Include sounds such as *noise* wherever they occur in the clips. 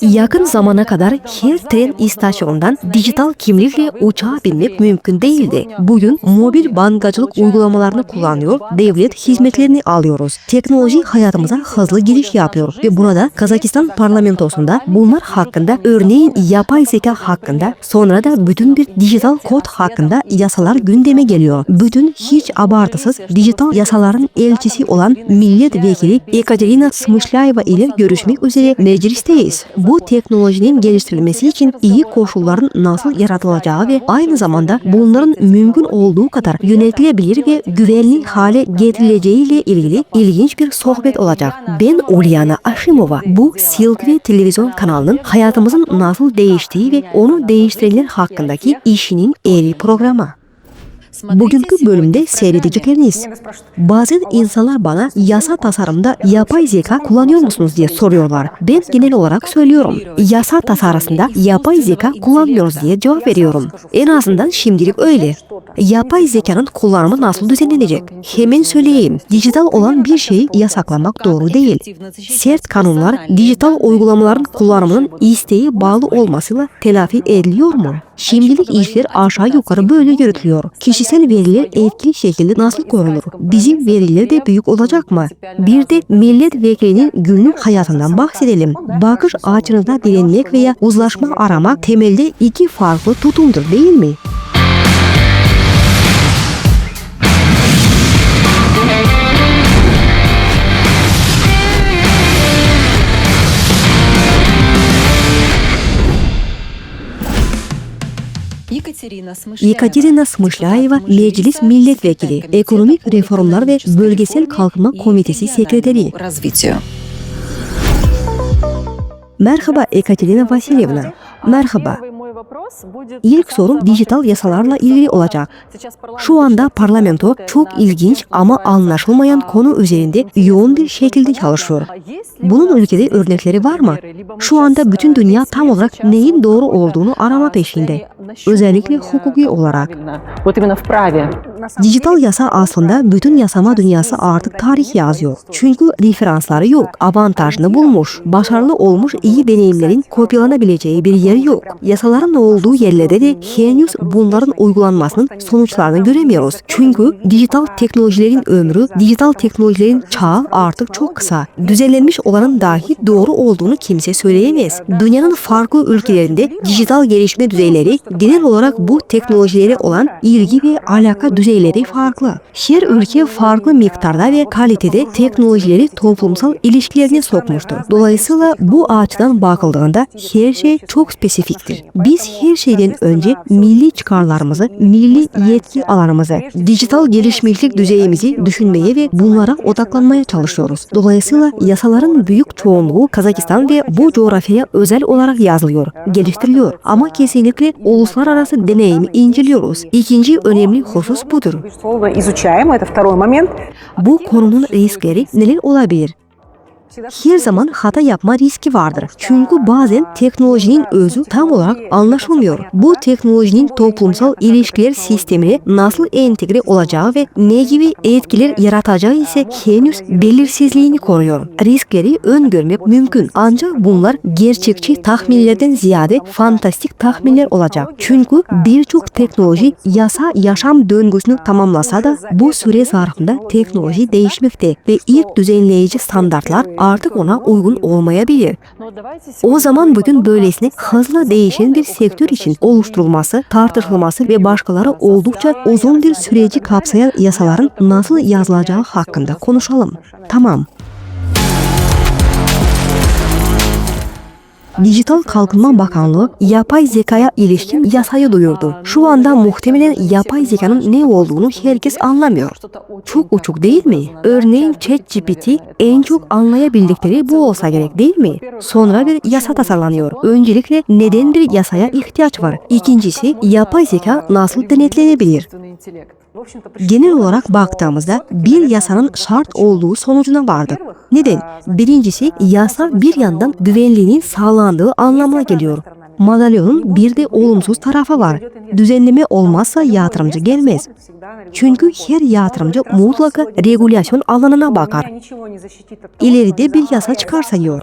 Yakın zamana kadar her tren istasyonundan dijital kimlikle uçağa binmek mümkün değildi. Bugün mobil bankacılık uygulamalarını kullanıyor, devlet hizmetlerini alıyoruz. Teknoloji hayatımıza hızlı giriş yapıyor ve burada Kazakistan parlamentosunda bunlar hakkında örneğin yapay zeka hakkında sonra da bütün bir dijital kod hakkında yasalar gündeme geliyor. Bütün hiç abartısız dijital yasaların elçisi olan milletvekili Ekaterina Smyshlayeva ile görüşmek üzere meclisteyiz. Bu teknolojinin geliştirilmesi için iyi koşulların nasıl yaratılacağı ve aynı zamanda bunların mümkün olduğu kadar yönetilebilir ve güvenli hale getirileceği ile ilgili ilginç bir sohbet olacak. Ben Uliana Aşimova. Bu Silkve televizyon kanalının hayatımızın nasıl değiştiği ve onu değiştirenler hakkındaki işinin eri programı. Bugünkü bölümde seyredecekleriniz. Bazen insanlar bana yasa tasarımda yapay zeka kullanıyor musunuz diye soruyorlar. Ben genel olarak söylüyorum. Yasa tasarısında yapay zeka kullanmıyoruz diye cevap veriyorum. En azından şimdilik öyle. Yapay zekanın kullanımı nasıl düzenlenecek? Hemen söyleyeyim. Dijital olan bir şeyi yasaklamak doğru değil. Sert kanunlar dijital uygulamaların kullanımının isteği bağlı olmasıyla telafi ediliyor mu? Şimdilik işler aşağı yukarı böyle yürütülüyor. Kişisel veriler etkili şekilde nasıl korunur? Bizim veriler de büyük olacak mı? Bir de milletvekilinin günlük hayatından bahsedelim. Bakış açınızda direnmek veya uzlaşma aramak temelde iki farklı tutumdur değil mi? Yekaterina Smышляева Meclis Milletvekili, Ekonomik Reformlar ve Bölgesel Kalkınma Komitesi Sekreteri. развитию. Merhaba Ekaterina Vasilyevna. Merhaba. İlk sorum dijital yasalarla ilgili olacak. Şu anda parlamento çok ilginç ama anlaşılmayan konu üzerinde yoğun bir şekilde çalışıyor. Bunun ülkede örnekleri var mı? Şu anda bütün dünya tam olarak neyin doğru olduğunu arama peşinde. Özellikle hukuki olarak. Dijital yasa aslında bütün yasama dünyası artık tarih yazıyor. Çünkü referansları yok, avantajını bulmuş, başarılı olmuş iyi deneyimlerin kopyalanabileceği bir yeri yok. Yasaların olduğu yerlerde de henüz bunların uygulanmasının sonuçlarını göremiyoruz. Çünkü dijital teknolojilerin ömrü, dijital teknolojilerin çağı artık çok kısa. Düzenlenmiş olanın dahi doğru olduğunu kimse söyleyemez. Dünyanın farklı ülkelerinde dijital gelişme düzeyleri genel olarak bu teknolojilere olan ilgi ve alaka düzeyleri farklı. Her ülke farklı miktarda ve kalitede teknolojileri toplumsal ilişkilerine sokmuştur. Dolayısıyla bu açıdan bakıldığında her şey çok spesifiktir. Biz biz her şeyden önce milli çıkarlarımızı, milli yetki alanımızı, dijital gelişmişlik düzeyimizi düşünmeye ve bunlara odaklanmaya çalışıyoruz. Dolayısıyla yasaların büyük çoğunluğu Kazakistan ve bu coğrafyaya özel olarak yazılıyor, geliştiriliyor. Ama kesinlikle uluslararası deneyimi inceliyoruz. İkinci önemli husus budur. Bu konunun riskleri neler olabilir? Her zaman hata yapma riski vardır. Çünkü bazen teknolojinin özü tam olarak anlaşılmıyor. Bu teknolojinin toplumsal ilişkiler sistemine nasıl entegre olacağı ve ne gibi etkiler yaratacağı ise henüz belirsizliğini koruyor. Riskleri öngörmek mümkün ancak bunlar gerçekçi tahminlerden ziyade fantastik tahminler olacak. Çünkü birçok teknoloji yasa yaşam döngüsünü tamamlasa da bu süre zarfında teknoloji değişmekte ve ilk düzenleyici standartlar artık ona uygun olmayabilir. O zaman bugün böylesine hızlı değişen bir sektör için oluşturulması, tartışılması ve başkaları oldukça uzun bir süreci kapsayan yasaların nasıl yazılacağı hakkında konuşalım. Tamam. Dijital Kalkınma Bakanlığı yapay zekaya ilişkin yasayı duyurdu. Şu anda muhtemelen yapay zekanın ne olduğunu herkes anlamıyor. Çok uçuk değil mi? Örneğin ChatGPT en çok anlayabildikleri bu olsa gerek değil mi? Sonra bir yasa tasarlanıyor. Öncelikle neden bir yasaya ihtiyaç var? İkincisi yapay zeka nasıl denetlenebilir? Genel olarak baktığımızda bir yasanın şart olduğu sonucuna vardık. Neden? Birincisi yasa bir yandan güvenliğinin sağlandığı anlamına geliyor. Madalyonun bir de olumsuz tarafı var. Düzenleme olmazsa yatırımcı gelmez. Çünkü her yatırımcı mutlaka regulasyon alanına bakar. İleride bir yasa çıkarsa diyor.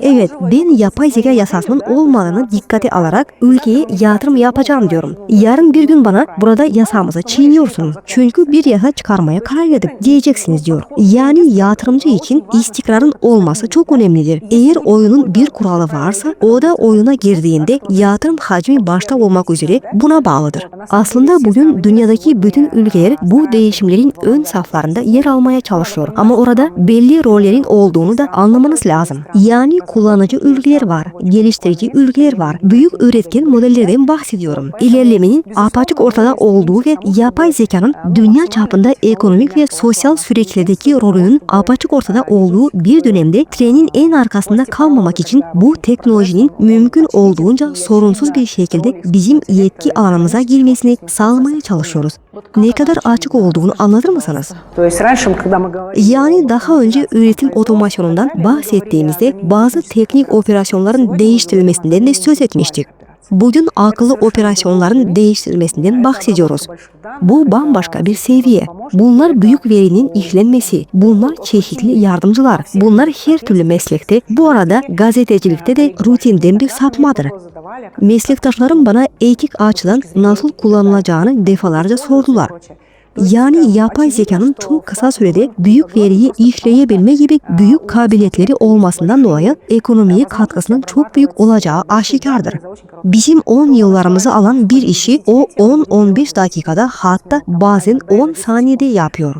Evet, ben yapay zeka yasasının olmadığını dikkate alarak ülkeye yatırım yapacağım diyorum. Yarın bir gün bana burada yasamızı çiğniyorsun. Çünkü bir yasa çıkarmaya karar verdik diyeceksiniz diyor. Yani yatırımcı için istikrarın olması çok önemlidir. Eğer oyunun bir kuralı varsa o da oyuna girdiğinde yatırım hacmi başta olmak üzere buna bağlıdır. Aslında bugün dünyadaki bütün ülkeler bu değişimlerin ön saflarında yer almaya çalışıyor. Ama orada belli rollerin olduğunu da anlamanız lazım. Yani kullanıcı ülkeler var, geliştirici ülkeler var. Büyük üretken modellerden bahsediyorum. İlerlemenin apaçık ortada olduğu ve yapay zekanın dünya çapında ekonomik ve sosyal süreçlerdeki rolünün apaçık ortada olduğu bir dönemde trenin en arkasında kalmamak için bu teknolojinin mümkün olduğunca sorunsuz bir şekilde bizim yetki alanımıza girmesini sağlamaya çalışıyoruz. Ne kadar açık olduğunu anlatır mısınız? Yani daha önce üretim otomasyonundan bahsettiğimizde bazı teknik operasyonların değiştirilmesinden de söz etmiştik. Bugün akıllı operasyonların değiştirilmesinden bahsediyoruz. Bu bambaşka bir seviye. Bunlar büyük verinin işlenmesi. Bunlar çeşitli yardımcılar. Bunlar her türlü meslekte. Bu arada gazetecilikte de rutinden bir sapmadır. Meslektaşlarım bana etik açıdan nasıl kullanılacağını defalarca sordular. Yani yapay zekanın çok kısa sürede büyük veriyi işleyebilme gibi büyük kabiliyetleri olmasından dolayı ekonomiye katkısının çok büyük olacağı aşikardır. Bizim 10 yıllarımızı alan bir işi o 10-15 dakikada hatta bazen 10 saniyede yapıyor.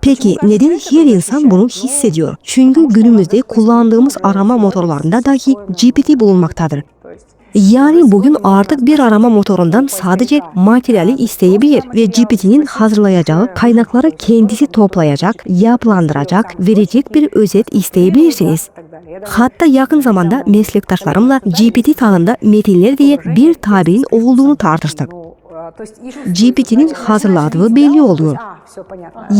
Peki neden her insan bunu hissediyor? Çünkü günümüzde kullandığımız arama motorlarında dahi GPT bulunmaktadır. Yani bugün artık bir arama motorundan sadece materyali isteyebilir ve GPT'nin hazırlayacağı kaynakları kendisi toplayacak, yapılandıracak, verecek bir özet isteyebilirsiniz. Hatta yakın zamanda meslektaşlarımla GPT tadında metinler diye bir tabirin olduğunu tartıştık. GPT'nin hazırladığı belli oluyor.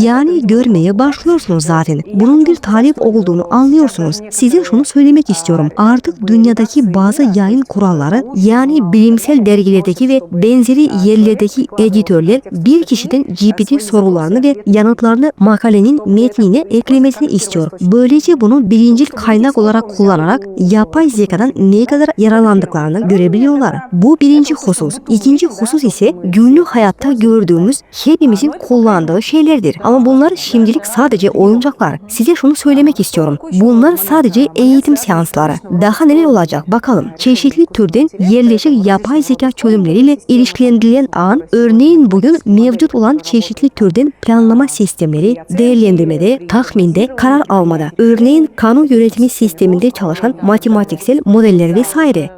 Yani görmeye başlıyorsunuz zaten. Bunun bir talep olduğunu anlıyorsunuz. Size şunu söylemek istiyorum. Artık dünyadaki bazı yayın kuralları yani bilimsel dergilerdeki ve benzeri yerlerdeki editörler bir kişiden GPT sorularını ve yanıtlarını makalenin metnine eklemesini istiyor. Böylece bunu birincil kaynak olarak kullanarak yapay zekadan ne kadar yararlandıklarını görebiliyorlar. Bu birinci husus. İkinci husus ise günlük hayatta gördüğümüz hepimizin kullandığı şeylerdir. Ama bunlar şimdilik sadece oyuncaklar. Size şunu söylemek istiyorum. Bunlar sadece eğitim seansları. Daha neler olacak bakalım. Çeşitli türden yerleşik yapay zeka çözümleriyle ilişkilendirilen an, örneğin bugün mevcut olan çeşitli türden planlama sistemleri, değerlendirmede, tahminde, karar almada, örneğin kanun yönetimi sisteminde çalışan matematiksel modeller vesaire.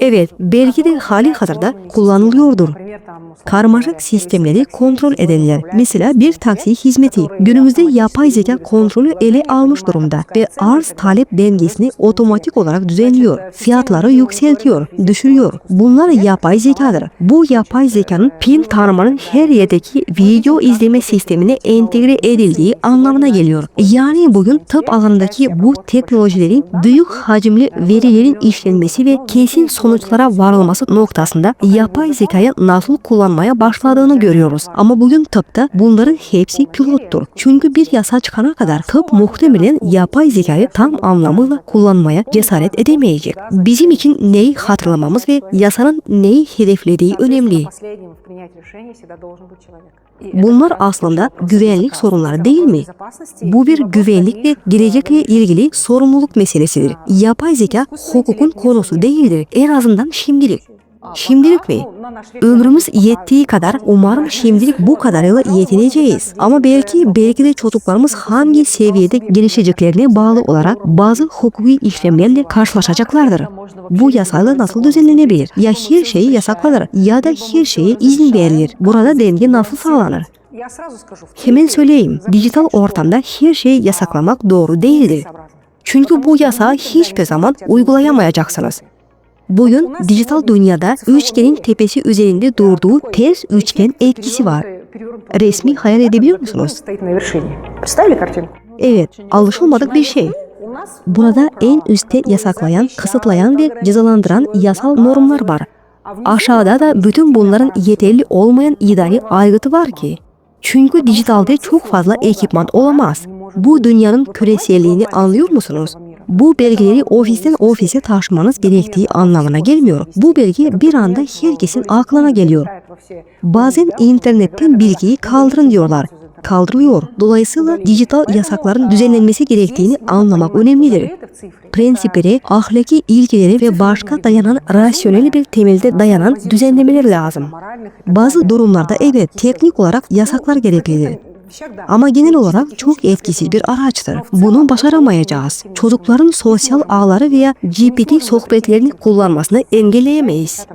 Evet, belki de hali hazırda kullanılıyordur. Karmaşık sistemleri kontrol edenler. Mesela bir taksi hizmeti. Günümüzde yapay zeka kontrolü ele almış durumda ve arz talep dengesini otomatik olarak düzenliyor. Fiyatları yükseltiyor, düşürüyor. Bunlar yapay zekadır. Bu yapay zekanın pin tanımanın her yerdeki video izleme sistemine entegre edildiği anlamına geliyor. Yani bugün tıp alanındaki bu teknolojilerin büyük hacimli verilerin işlenmesi ve kesin sonuçlara varılması noktasında yapay zekayı nasıl kullanmaya başladığını görüyoruz. Ama bugün tıpta bunların hepsi pilottur. Çünkü bir yasa çıkana kadar tıp muhtemelen yapay zekayı tam anlamıyla kullanmaya cesaret edemeyecek. Bizim için neyi hatırlamamız ve yasanın neyi hedeflediği önemli. Bunlar aslında güvenlik sorunları değil mi? Bu bir güvenlik ve gelecekle ilgili sorumluluk meselesidir. Yapay zeka hukukun konusu değildir. En azından şimdilik. Şimdilik mi? Ömrümüz yettiği kadar umarım şimdilik bu kadarıyla yetineceğiz. Ama belki belki de çocuklarımız hangi seviyede gelişeceklerine bağlı olarak bazı hukuki işlemlerle karşılaşacaklardır. Bu yasayla nasıl düzenlenebilir? Ya her şeyi yasaklanır ya da her şeye izin verilir. Burada denge nasıl sağlanır? Hemen söyleyeyim, dijital ortamda her şeyi yasaklamak doğru değildir. Çünkü bu yasağı hiçbir zaman uygulayamayacaksınız. Boyun dijital dünyada üçgenin tepesi üzerinde durduğu ters üçgen etkisi var. Resmi hayal edebiliyor musunuz? Evet, alışılmadık şey. bir şey. Burada en üstte yasaklayan, kısıtlayan ve cezalandıran yasal normlar var. Aşağıda da bütün bunların yeterli olmayan idari aygıtı var ki. Çünkü dijitalde çok fazla ekipman olamaz. Bu dünyanın küreselliğini anlıyor musunuz? Bu belgeleri ofisten ofise taşımanız gerektiği anlamına gelmiyor. Bu belge bir anda herkesin aklına geliyor. Bazen internetten bilgiyi kaldırın diyorlar. Kaldırılıyor. Dolayısıyla dijital yasakların düzenlenmesi gerektiğini anlamak önemlidir. Prensipleri, ahlaki ilkeleri ve başka dayanan rasyonel bir temelde dayanan düzenlemeler lazım. Bazı durumlarda evet teknik olarak yasaklar gereklidir. Ama genel olarak çok etkisiz bir araçtır. Bunu başaramayacağız. Çocukların sosyal ağları veya GPT sohbetlerini kullanmasını engelleyemeyiz.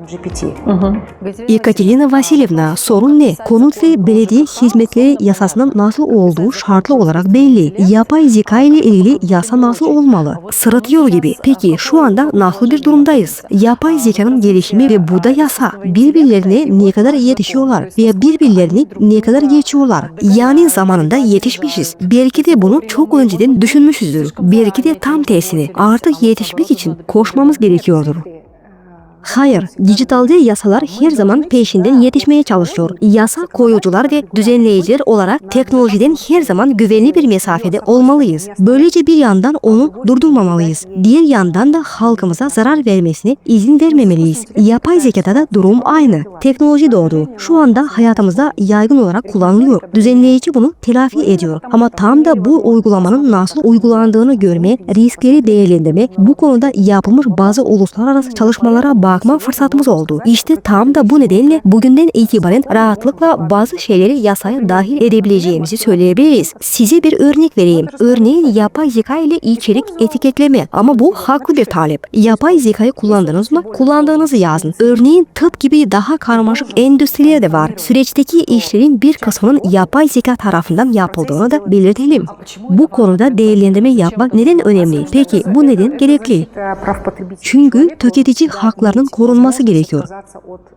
Ekaterina Vasilyevna sorun ne? Konut ve belediye hizmetleri yasasının nasıl olduğu şartlı olarak belli. Yapay zeka ile ilgili yasa nasıl olmalı? Sırıtıyor gibi. Peki şu anda nasıl bir durumdayız? Yapay zekanın gelişimi ve bu da yasa. Birbirlerine ne kadar yetişiyorlar veya birbirlerini ne kadar geçiyorlar? Yani zamanında yetişmişiz. Belki de bunu çok önceden düşünmüşüzdür. Belki de tam tersine artık yetişmek için koşmamız gerekiyordur. Hayır, dijitalde yasalar her zaman peşinden yetişmeye çalışıyor. Yasa koyucular ve düzenleyiciler olarak teknolojiden her zaman güvenli bir mesafede olmalıyız. Böylece bir yandan onu durdurmamalıyız. Diğer yandan da halkımıza zarar vermesine izin vermemeliyiz. Yapay zekada da durum aynı. Teknoloji doğdu. Şu anda hayatımızda yaygın olarak kullanılıyor. Düzenleyici bunu telafi ediyor. Ama tam da bu uygulamanın nasıl uygulandığını görme, riskleri değerlendirme, bu konuda yapılmış bazı uluslararası çalışmalara bakma fırsatımız oldu. İşte tam da bu nedenle bugünden itibaren rahatlıkla bazı şeyleri yasaya dahil edebileceğimizi söyleyebiliriz. Size bir örnek vereyim. Örneğin yapay zeka ile içerik etiketleme. Ama bu haklı bir talep. Yapay zekayı kullandınız mı? Kullandığınızı yazın. Örneğin tıp gibi daha karmaşık endüstriler de var. Süreçteki işlerin bir kısmının yapay zeka tarafından yapıldığını da belirtelim. Bu konuda değerlendirme yapmak neden önemli? Peki bu neden gerekli? Çünkü tüketici haklarının korunması gerekiyor.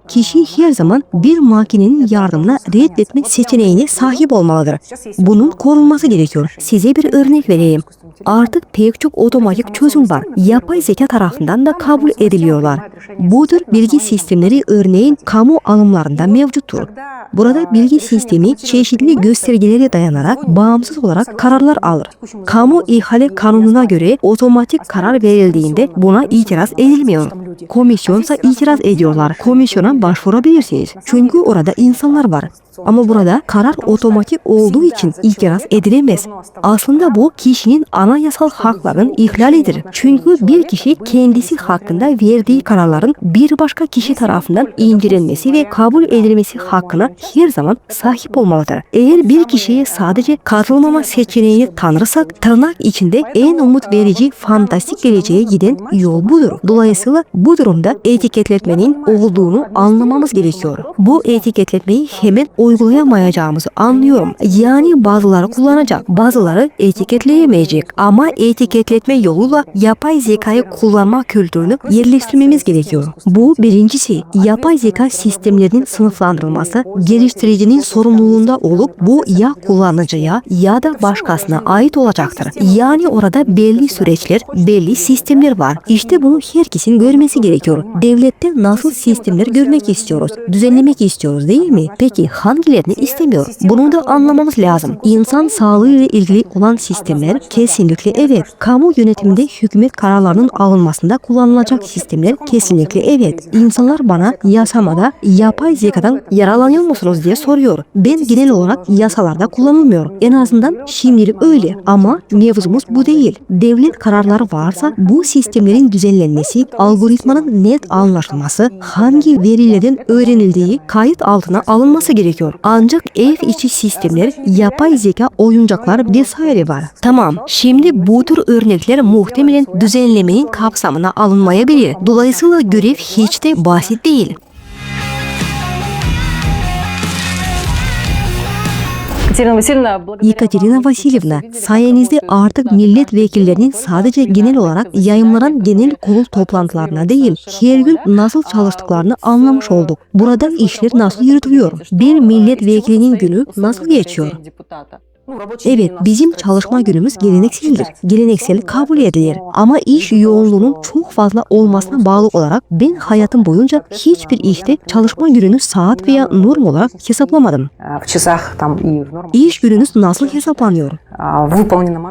Kişi her zaman bir makinenin yardımına reddetme seçeneğine sahip olmalıdır. Bunun korunması gerekiyor. Size bir örnek vereyim. Artık pek çok otomatik çözüm var. Yapay zeka tarafından da kabul ediliyorlar. Bu tür bilgi sistemleri örneğin kamu alımlarında mevcuttur. Burada bilgi sistemi çeşitli göstergelere dayanarak bağımsız olarak kararlar alır. Kamu ihale kanununa göre otomatik karar verildiğinde buna itiraz edilmiyor. Komisyonsa itiraz ediyorlar. Komisyona başvurabilirsiniz. Çünkü orada insanlar var. Ama burada karar otomatik olduğu için itiraz edilemez. Aslında bu kişinin anayasal haklarının ihlalidir. Çünkü bir kişi kendisi hakkında verdiği kararların bir başka kişi tarafından incelenmesi ve kabul edilmesi hakkına her zaman sahip olmalıdır. Eğer bir kişiye sadece katılmama seçeneğini tanırsak tırnak içinde en umut verici fantastik geleceğe giden yol budur. Dolayısıyla bu durumda etiketletmenin olduğunu anlamamız gerekiyor. Bu etiketletmeyi hemen uygulayamayacağımızı anlıyorum. Yani bazıları kullanacak, bazıları etiketleyemeyecek. Ama etiketletme yoluyla yapay zekayı kullanma kültürünü yerleştirmemiz gerekiyor. Bu birincisi. Yapay zeka sistemlerinin sınıflandırılması geliştiricinin sorumluluğunda olup bu ya kullanıcıya ya da başkasına ait olacaktır. Yani orada belli süreçler, belli sistemler var. İşte bunu herkesin görmesi gerekiyor. Devlette nasıl sistemler görmek istiyoruz, düzenlemek istiyoruz değil mi? Peki hangilerini istemiyor? Bunu da anlamamız lazım. İnsan sağlığı ile ilgili olan sistemler kesinlikle evet. Kamu yönetiminde hükümet kararlarının alınmasında kullanılacak sistemler kesinlikle evet. İnsanlar bana yasamada yapay zekadan yararlanıyor musunuz diye soruyor. Ben genel olarak yasalarda kullanılmıyor. En azından şimdilik öyle. Ama mevzumuz bu değil. Devlet kararları varsa bu sistemlerin düzenlenmesi, algoritmanın net anlaşılması, hangi verilerin öğrenildiği kayıt altına alınması gerekiyor. Ancak ev içi sistemler, yapay zeka oyuncaklar vesaire var. Tamam, şimdi bu tür örnekler muhtemelen düzenlemenin kapsamına alınmayabilir. Dolayısıyla görev hiç de basit değil. Yekaterina Vasilyevna, sayenizde artık milletvekillerinin sadece genel olarak yayımlanan genel kurul toplantılarına değil, her gün nasıl çalıştıklarını anlamış olduk. Burada işler nasıl yürütülüyor? Bir milletvekilinin günü nasıl geçiyor? Evet, bizim çalışma günümüz gelenekseldir. Geleneksel kabul edilir. Ama iş yoğunluğunun çok fazla olmasına bağlı olarak ben hayatım boyunca hiçbir işte çalışma gününü saat veya norm olarak hesaplamadım. İş gününüz nasıl hesaplanıyor?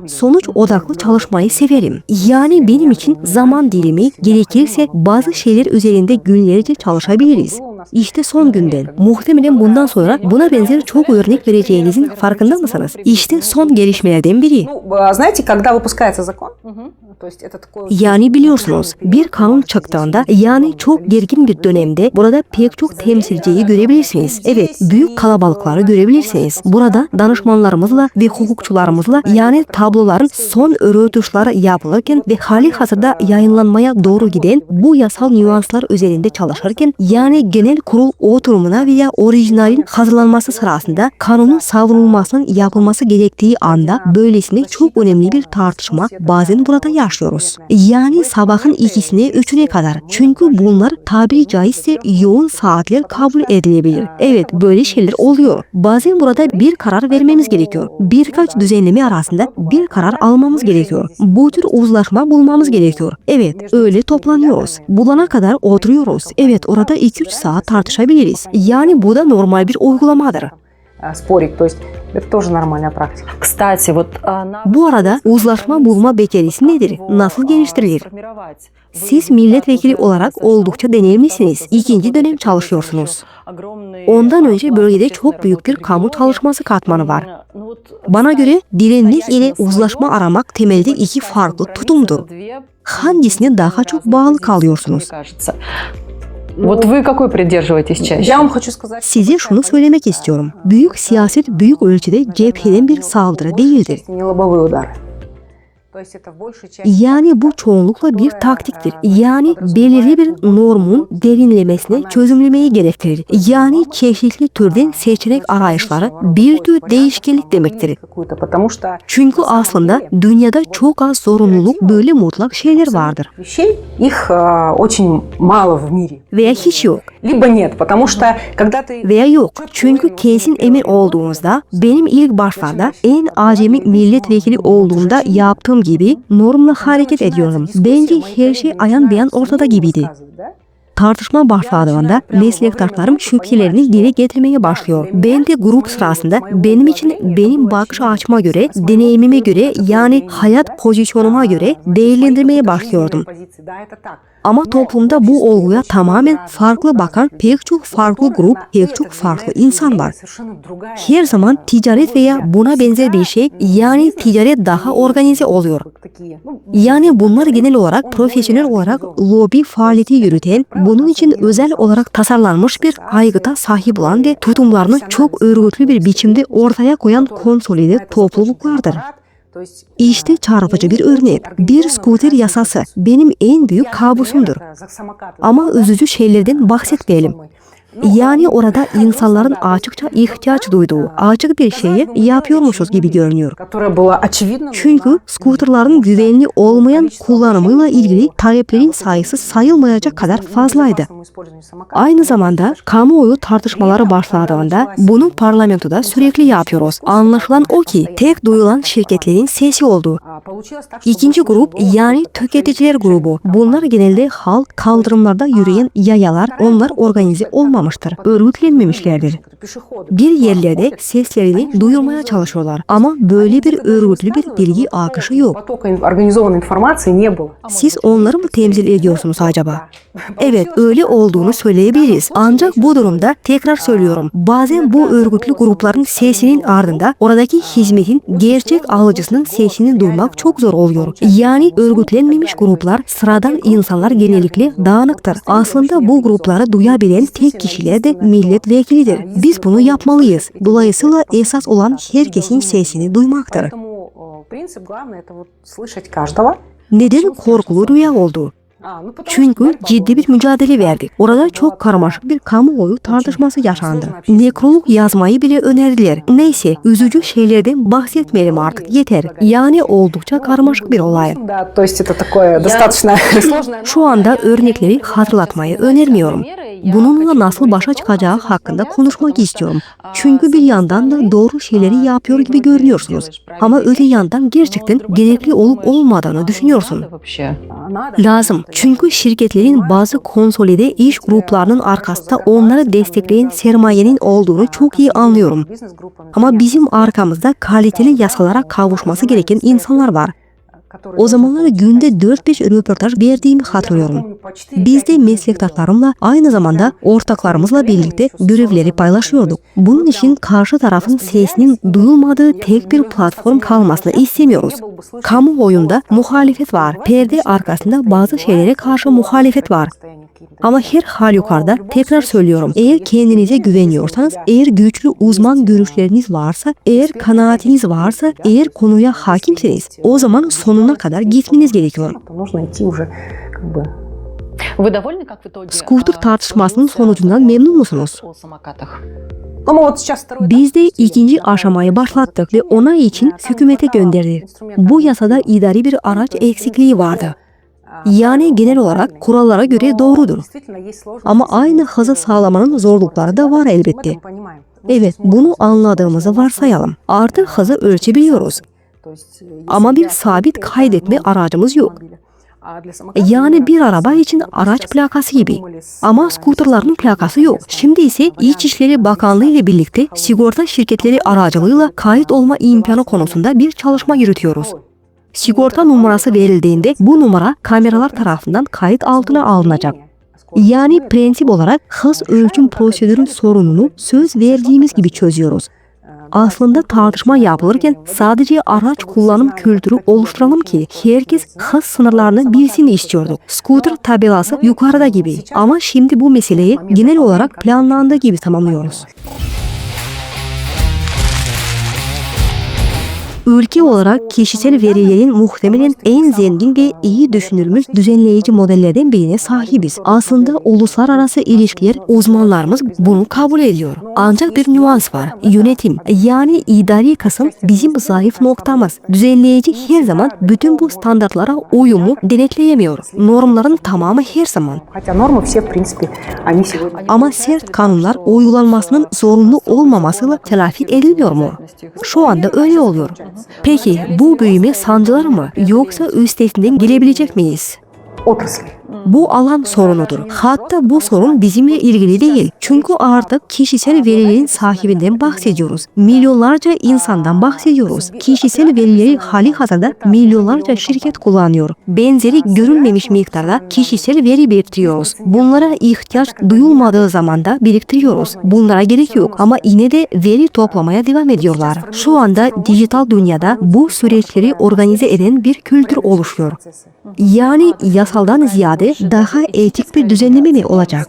Sonuç odaklı çalışmayı severim. Yani benim için zaman dilimi gerekirse bazı şeyler üzerinde günlerce çalışabiliriz. İşte son günden. Muhtemelen bundan sonra buna benzer çok örnek vereceğinizin farkında mısınız? İşte son gelişmelerden biri. Ну, а, знаете, когда выпускается закон, yani biliyorsunuz bir kanun çaktığında yani çok gergin bir dönemde burada pek çok temsilciyi görebilirsiniz. Evet büyük kalabalıkları görebilirsiniz. Burada danışmanlarımızla ve hukukçularımızla yani tabloların son örtüşleri yapılırken ve hali hazırda yayınlanmaya doğru giden bu yasal nüanslar üzerinde çalışırken yani genel kurul oturumuna veya orijinalin hazırlanması sırasında kanunun savunulmasının yapılması gerektiği anda böylesine çok önemli bir tartışma bazen burada yapılır yaşıyoruz. Yani sabahın ikisine üçüne kadar. Çünkü bunlar tabiri caizse yoğun saatler kabul edilebilir. Evet böyle şeyler oluyor. Bazen burada bir karar vermemiz gerekiyor. Birkaç düzenleme arasında bir karar almamız gerekiyor. Bu tür uzlaşma bulmamız gerekiyor. Evet öyle toplanıyoruz. Bulana kadar oturuyoruz. Evet orada 2-3 saat tartışabiliriz. Yani bu da normal bir uygulamadır а, спорить, то есть это тоже нормальная практика. Кстати, вот а, на- Bu arada uzlaşma bulma becerisi nedir? Nasıl geliştirilir? сформировать. Siz milletvekili olarak oldukça deneyimlisiniz. İkinci dönem çalışıyorsunuz. Огромный Ondan önce вклад bölgede общественного çok büyük bir kamu регионе. çalışması katmanı var. Ну вот, Bana göre direnmek ile стоять на uzlaşma своем, aramak temelde и iki искать farklı компромисс, tutumdur. это две Hangisine daha çok разные bağlı позиции, kalıyorsunuz? мне кажется. Вот вы какой придерживаетесь чаще? Я вам хочу сказать, Size şunu söylemek istiyorum. Büyük siyaset büyük ölçüde cepheden bir saldırı değildir. Yani bu çoğunlukla bir taktiktir. Yani belirli bir normun derinlemesine çözümlemeyi gerektirir. Yani çeşitli türden seçenek arayışları bir tür değişkenlik demektir. Çünkü aslında dünyada çok az zorunluluk böyle mutlak şeyler vardır. Veya hiç yok. Veya yok. Çünkü kesin emir olduğunuzda benim ilk başlarda en acemi milletvekili olduğumda yaptığım gibi normla hareket ediyorum. Bence her şey ayan beyan ortada gibiydi. Tartışma başladığında meslektaşlarım şüphelerini dile getirmeye başlıyor. Ben de grup sırasında benim için benim bakış açıma göre, deneyimime göre yani hayat pozisyonuma göre değerlendirmeye başlıyordum. Ama toplumda bu olguya tamamen farklı bakan pek çok farklı grup, pek çok farklı insan var. Her zaman ticaret veya buna benzer bir şey yani ticaret daha organize oluyor. Yani bunlar genel olarak profesyonel olarak lobi faaliyeti yürüten, bunun için özel olarak tasarlanmış bir aygıta sahip olan ve tutumlarını çok örgütlü bir biçimde ortaya koyan konsolide topluluklardır. İşte çarpıcı bir örnek. Bir scooter yasası benim en büyük kabusumdur. Ama üzücü şeylerden bahsetmeyelim. Yani orada insanların açıkça ihtiyaç duyduğu açık bir şeyi yapıyormuşuz gibi görünüyor. Çünkü skuterların güvenli olmayan kullanımıyla ilgili taleplerin sayısı sayılmayacak kadar fazlaydı. Aynı zamanda kamuoyu tartışmaları başladığında bunu parlamentoda sürekli yapıyoruz. Anlaşılan o ki tek duyulan şirketlerin sesi oldu. İkinci grup yani tüketiciler grubu. Bunlar genelde halk kaldırımlarda yürüyen yayalar onlar organize olmamıştır, örgütlenmemişlerdir. Bir yerlerde seslerini duyurmaya çalışıyorlar ama böyle bir örgütlü bir bilgi akışı yok. Siz onları mı temsil ediyorsunuz acaba? Evet öyle olduğunu söyleyebiliriz. Ancak bu durumda tekrar söylüyorum. Bazen bu örgütlü grupların sesinin ardında oradaki hizmetin gerçek alıcısının sesini duymak çok zor oluyor. Yani örgütlenmemiş gruplar sıradan insanlar genellikle dağınıktır. Aslında bu grupları duyabilen tek kişi kişiler de milletvekilidir. Biz bunu yapmalıyız. Dolayısıyla esas olan herkesin sesini duymaktır. Neden korkulu rüya oldu? Çünkü ciddi bir mücadele verdik. Orada çok karmaşık bir kamuoyu tartışması yaşandı. Nekrolog yazmayı bile önerdiler. Neyse, üzücü şeylerden bahsetmeyelim artık. Yeter. Yani oldukça karmaşık bir olay. *laughs* Şu anda örnekleri hatırlatmayı önermiyorum bununla nasıl başa çıkacağı hakkında konuşmak istiyorum. Çünkü bir yandan da doğru şeyleri yapıyor gibi görünüyorsunuz. Ama öte yandan gerçekten gerekli olup olmadığını düşünüyorsun. Lazım. Çünkü şirketlerin bazı konsolide iş gruplarının arkasında onları destekleyen sermayenin olduğunu çok iyi anlıyorum. Ama bizim arkamızda kaliteli yasalara kavuşması gereken insanlar var. O zamanlar günde 4-5 röportaj verdiğimi hatırlıyorum. Biz de meslektaşlarımla aynı zamanda ortaklarımızla birlikte görevleri paylaşıyorduk. Bunun için karşı tarafın sesinin duyulmadığı tek bir platform kalmasını istemiyoruz. Kamuoyunda muhalefet var. Perde arkasında bazı şeylere karşı muhalefet var. Ama her halükarda tekrar söylüyorum. Eğer kendinize güveniyorsanız, eğer güçlü uzman görüşleriniz varsa, eğer kanaatiniz varsa, eğer konuya hakimsiniz, o zaman sonuna kadar gitmeniz gerekiyor. Scooter tartışmasının sonucundan memnun musunuz? Biz de ikinci aşamayı başlattık ve onay için hükümete gönderdi. Bu yasada idari bir araç eksikliği vardı. Yani genel olarak kurallara göre doğrudur. Ama aynı hızı sağlamanın zorlukları da var elbette. Evet, bunu anladığımızı varsayalım. Artık hızı ölçebiliyoruz. Ama bir sabit kaydetme aracımız yok. Yani bir araba için araç plakası gibi. Ama skuterların plakası yok. Şimdi ise İçişleri Bakanlığı ile birlikte sigorta şirketleri aracılığıyla kayıt olma imkanı konusunda bir çalışma yürütüyoruz. Sigorta numarası verildiğinde bu numara kameralar tarafından kayıt altına alınacak. Yani prensip olarak hız ölçüm prosedürün sorununu söz verdiğimiz gibi çözüyoruz. Aslında tartışma yapılırken sadece araç kullanım kültürü oluşturalım ki herkes hız sınırlarını bilsin istiyorduk. Scooter tabelası yukarıda gibi ama şimdi bu meseleyi genel olarak planlandığı gibi tamamlıyoruz. Ülke olarak kişisel veri yayın muhtemelen en zengin ve iyi düşünülmüş düzenleyici modellerden birine sahibiz. Aslında uluslararası ilişkiler uzmanlarımız bunu kabul ediyor. Ancak bir nüans var. Yönetim yani idari kısım bizim zayıf noktamız. Düzenleyici her zaman bütün bu standartlara uyumu denetleyemiyor. Normların tamamı her zaman. Ama sert kanunlar uygulanmasının zorunlu olmamasıyla telafi edilmiyor mu? Şu anda öyle oluyor. Peki bu büyüme sancılar mı yoksa üstesinden gelebilecek miyiz? Otasın. Bu alan sorunudur. Hatta bu sorun bizimle ilgili değil. Çünkü artık kişisel verilerin sahibinden bahsediyoruz. Milyonlarca insandan bahsediyoruz. Kişisel verileri hali hazırda milyonlarca şirket kullanıyor. Benzeri görülmemiş miktarda kişisel veri biriktiriyoruz. Bunlara ihtiyaç duyulmadığı zaman da biriktiriyoruz. Bunlara gerek yok ama yine de veri toplamaya devam ediyorlar. Şu anda dijital dünyada bu süreçleri organize eden bir kültür oluşuyor. Yani yasaldan ziyade daha etik bir düzenleme mi olacak?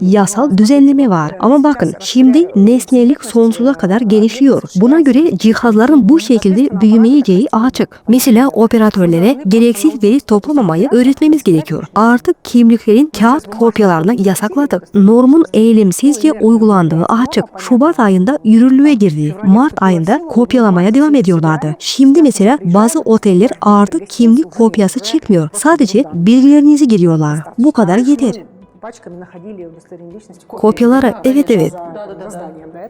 Yasal düzenleme var ama bakın şimdi nesnelik sonsuza kadar genişliyor. Buna göre cihazların bu şekilde büyümeyeceği açık. Mesela operatörlere gereksiz veri toplamamayı öğretmemiz gerekiyor. Artık kimliklerin kağıt kopyalarını yasakladık. Normun eğilimsizce uygulandığı açık. Şubat ayında yürürlüğe girdi. Mart ayında kopyalamaya devam ediyorlardı. Şimdi mesela bazı oteller artık kimlik kopyası çıkmıyor. Sadece bilgilerinizi giriyorlar. Bu kadar yeter. Kopyaları evet evet.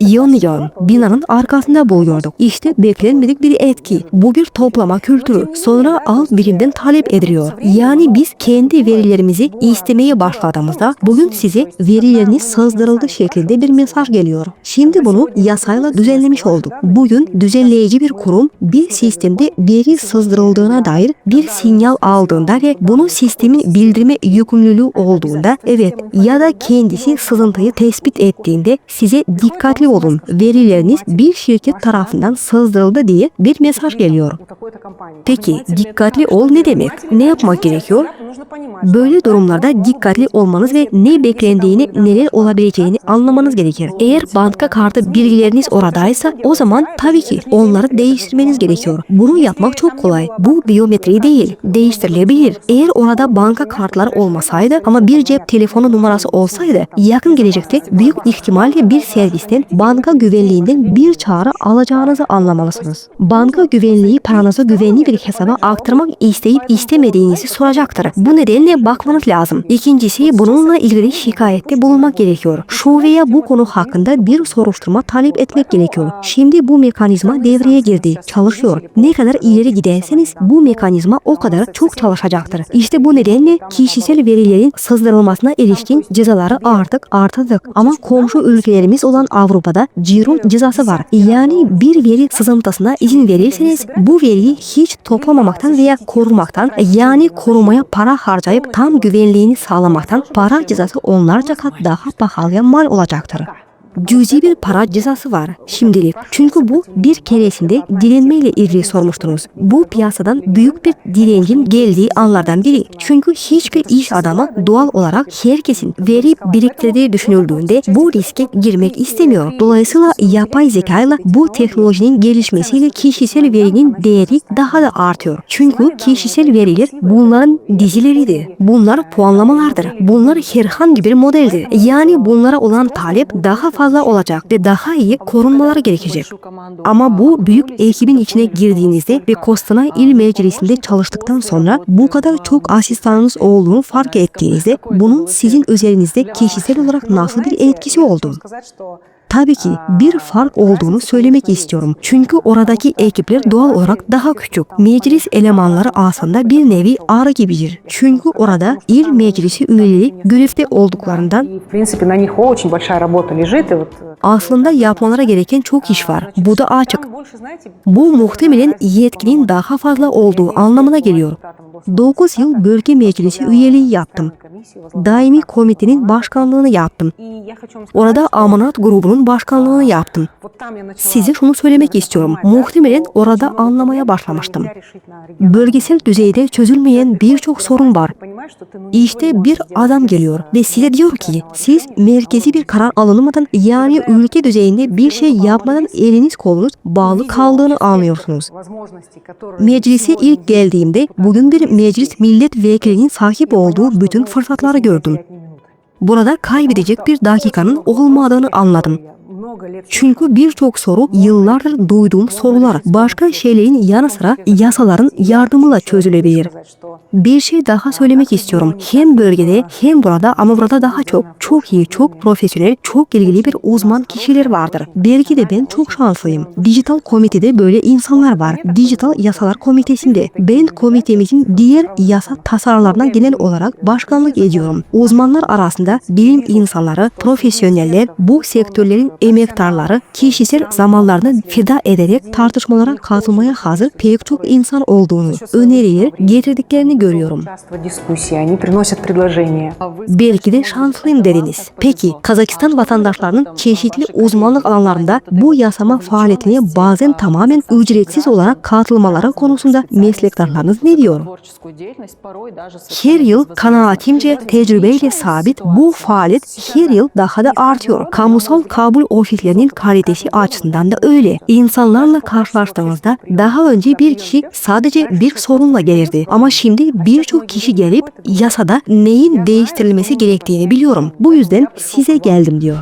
Yön yön binanın arkasında buluyorduk. İşte beklenmedik bir etki. Bu bir toplama kültürü. Sonra alt birimden talep ediliyor. Yani biz kendi verilerimizi istemeye başladığımızda bugün size verileriniz sızdırıldı şeklinde bir mesaj geliyor. Şimdi bunu yasayla düzenlemiş olduk. Bugün düzenleyici bir kurum bir sistemde veri sızdırıldığına dair bir sinyal aldığında ve bunun sistemin bildirme yükümlülüğü olduğunda evet devlet ya da kendisi sızıntıyı tespit ettiğinde size dikkatli olun. Verileriniz bir şirket tarafından sızdırıldı diye bir mesaj geliyor. Peki dikkatli ol ne demek? Ne yapmak gerekiyor? Böyle durumlarda dikkatli olmanız ve ne beklendiğini, neler olabileceğini anlamanız gerekir. Eğer banka kartı bilgileriniz oradaysa o zaman tabii ki onları değiştirmeniz gerekiyor. Bunu yapmak çok kolay. Bu biyometri değil, değiştirilebilir. Eğer orada banka kartları olmasaydı ama bir cep telefonu numarası olsaydı yakın gelecekte büyük ihtimalle bir servisten banka güvenliğinden bir çağrı alacağınızı anlamalısınız. Banka güvenliği paranızı güvenli bir hesaba aktarmak isteyip istemediğinizi soracaktır. Bu nedenle bakmanız lazım. İkincisi bununla ilgili şikayette bulunmak gerekiyor. Şu veya bu konu hakkında bir soruşturma talep etmek gerekiyor. Şimdi bu mekanizma devreye girdi, çalışıyor. Ne kadar ileri giderseniz bu mekanizma o kadar çok çalışacaktır. İşte bu nedenle kişisel verilerin sızdırılmasına ilişkin cezaları artık artacak. Ama komşu ülkelerimiz olan Avrupa'da ciron cezası var. Yani bir veri sızıntısına izin verirseniz bu veriyi hiç toplamamaktan veya korumaktan yani korumaya para harcayıp tam güvenliğini sağlamaktan para cezası onlarca kat daha pahalıya mal olacaktır. Cüzi bir para cezası var şimdilik. Çünkü bu bir keresinde dilenmeyle ilgili sormuştunuz. Bu piyasadan büyük bir direncin geldiği anlardan biri. Çünkü hiçbir iş adamı doğal olarak herkesin veri biriktirdiği düşünüldüğünde bu riske girmek istemiyor. Dolayısıyla yapay zekayla bu teknolojinin gelişmesiyle kişisel verinin değeri daha da artıyor. Çünkü kişisel veriler bunların dizileridir. Bunlar puanlamalardır. Bunlar herhangi bir modeldir. Yani bunlara olan talep daha fazla olacak ve daha iyi korunmaları gerekecek. Ama bu büyük ekibin içine girdiğinizde ve Kostanay İl Meclisi'nde çalıştıktan sonra bu kadar çok asistanınız olduğunu fark ettiğinizde bunun sizin üzerinizde kişisel olarak nasıl bir etkisi oldu? Tabii ki bir fark olduğunu söylemek istiyorum. Çünkü oradaki ekipler doğal olarak daha küçük. Meclis elemanları aslında bir nevi ağrı gibidir. Çünkü orada il meclisi üyeleri görevde olduklarından aslında yapmalara gereken çok iş var. Bu da açık. Bu muhtemelen yetkinin daha fazla olduğu anlamına geliyor. 9 yıl bölge meclisi üyeliği yaptım. Daimi komitenin başkanlığını yaptım. Orada amanat grubunun Komisyonu'nun başkanlığını yaptım. Size şunu söylemek istiyorum. Muhtemelen orada anlamaya başlamıştım. Bölgesel düzeyde çözülmeyen birçok sorun var. İşte bir adam geliyor ve size diyor ki siz merkezi bir karar alınmadan yani ülke düzeyinde bir şey yapmadan eliniz kolunuz bağlı kaldığını anlıyorsunuz. Meclise ilk geldiğimde bugün bir meclis milletvekilinin sahip olduğu bütün fırsatları gördüm. Burada kaybedecek bir dakikanın olmadığını anladım. Çünkü birçok soru yıllardır duyduğum sorular başka şeylerin yanı sıra yasaların yardımıyla çözülebilir. Bir şey daha söylemek istiyorum. Hem bölgede hem burada ama burada daha çok, çok iyi, çok profesyonel, çok ilgili bir uzman kişiler vardır. Belki de ben çok şanslıyım. Dijital komitede böyle insanlar var. Dijital Yasalar Komitesi'nde. Ben komitemizin diğer yasa tasarılarına genel olarak başkanlık ediyorum. Uzmanlar arasında bilim insanları, profesyoneller, bu sektörlerin emektarları kişisel zamanlarını fida ederek tartışmalara katılmaya hazır pek çok insan olduğunu, öneriyi getirdiklerini görüyorum. Belki de şanslıyım dediniz. Peki Kazakistan vatandaşlarının çeşitli uzmanlık alanlarında bu yasama faaliyetine bazen tamamen ücretsiz olarak katılmaları konusunda meslektaşlarınız ne diyor? Her yıl kanaatimce tecrübeyle sabit bu faaliyet her yıl daha da artıyor. Kamusal kabul ofislerinin kalitesi açısından da öyle. İnsanlarla karşılaştığınızda daha önce bir kişi sadece bir sorunla gelirdi. Ama şimdi birçok kişi gelip yasada neyin değiştirilmesi gerektiğini biliyorum. Bu yüzden size geldim diyor.